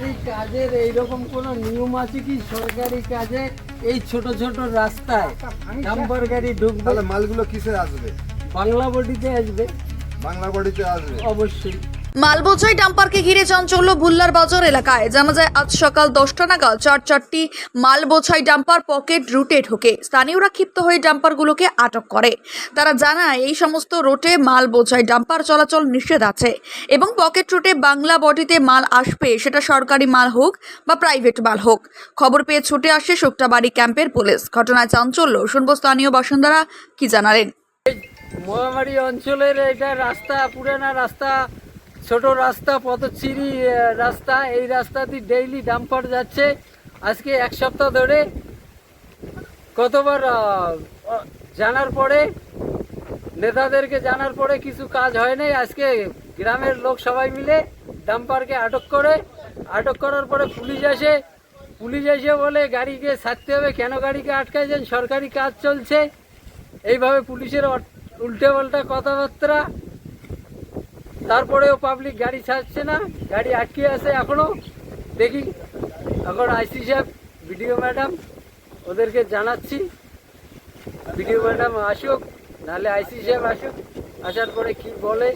সরকারি কাজের এইরকম কোন নিয়ম আছে কি? সরকারি কাজে এই ছোট ছোট রাস্তায় ডাম্পার গাড়ি ঢুকবে? মালগুলো কিসে আসবে? বাংলা বডিতে আসবে। বাংলা বডিতে আসবে? অবশ্যই। মালবোঝাই ডাম্পারকে ঘিরে চাঞ্চল্য ভুল্লার বাজার এলাকায়। জানা যায়, আজ সকাল দশটা নাগাদ চার চারটি মালবোঝাই ডাম্পার পকেট রুটে ঢোকে। স্থানীয়রা ক্ষিপ্ত হয়ে ডাম্পারগুলোকে আটক করে। তারা জানায়, এই সমস্ত রুটে মাল বোঝাই ডাম্পার চলাচল নিষেধ আছে এবং পকেট রুটে বাংলা বডিতে মাল আসবে, সেটা সরকারি মাল হোক বা প্রাইভেট মাল হোক। খবর পেয়ে ছুটে আসে শুক্তাবাড়ি ক্যাম্পের পুলিশ। ঘটনায় চাঞ্চল্য, শুনব স্থানীয় বাসিন্দারা কি জানালেন। মহামারী অঞ্চলের এটা রাস্তা পুরানা রাস্তা ছোট রাস্তা পথচিরি রাস্তা, এই রাস্তা দিয়ে ডেইলি ডাম্পার যাচ্ছে। আজকে এক সপ্তাহ ধরে কতবার জানার পরে, নেতাদেরকে জানার পরে কিছু কাজ হয় নাই। আজকে গ্রামের লোক সবাই মিলে ডাম্পারকে আটক করে, আটক করার পরে পুলিশ আসে। পুলিশ এসে বলে, গাড়িকে ছাড়তে হবে। কেন গাড়িকে আটকাইছেন? সরকারি কাজ চলছে। এইভাবে পুলিশের উল্টে পাল্টা কথাবার্তা তারপরেও পাবলিক গাড়ি ছাড়ছে না, গাড়ি আটকে আছে এখনও। দেখি, এখন আইসি সাহেব বিডিও ম্যাডাম ওদেরকে জানাচ্ছি। বিডিও ম্যাডাম আসুক, নাহলে আইসি সাহেব আসুক, আসার পরে কি বলে।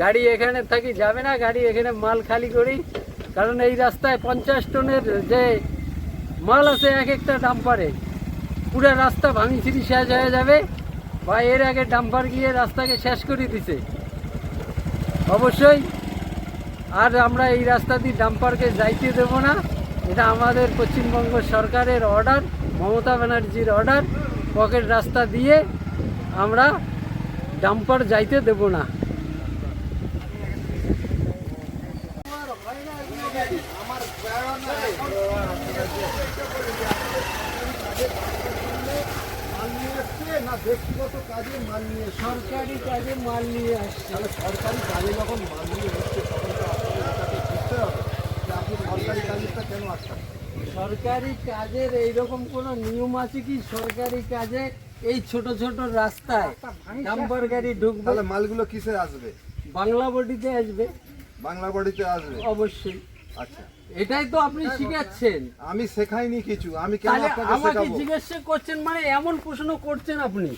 গাড়ি এখানে থাকি যাবে না, গাড়ি এখানে মাল খালি করি। কারণ এই রাস্তায় পঞ্চাশ টনের যে মাল আছে, এক একটা ডাম্পারে, পুরো রাস্তা ভাঙি ছিড়ি শেষ হয়ে যাবে। বা এর আগে ডাম্পার গিয়ে রাস্তাকে শেষ করে দিছে। অবশ্যই। আর আমরা এই রাস্তা দিয়ে ডাম্পারকে যাইতে দেবো না। এটা আমাদের পশ্চিমবঙ্গ সরকারের অর্ডার মমতা ব্যানার্জির অর্ডার পকেট রাস্তা দিয়ে আমরা ডাম্পার যাইতে দেবো না। নিয়ে ব্যক্তিগত কাজে মাল নিয়ে সরকারি কাজে মাল নিয়ে আসছে। তাহলে সরকারি কাজে যখন মাল নিয়ে তখন তো আপনাদের এটাকে বুঝতে হবে যে আপনি সরকারি কাজেরটা কেন আসছেন সরকারি কাজের এইরকম কোন নিয়ম আছে কি? সরকারি কাজে এই ছোট ছোট রাস্তায় ডাম্পার গাড়ি ঢুকবে। তাহলে মালগুলো কিসে আসবে? বাংলা বডিতে আসবে। বাংলা বডিতে আসবে। অবশ্যই। আচ্ছা। এটাই তো আপনি শিখাচ্ছেন। আমি শেখাইনি কিছু আমি কেন আপনাকে আমাকে জিজ্ঞাসা করছেন মানে এমন প্রশ্ন করছেন আপনি।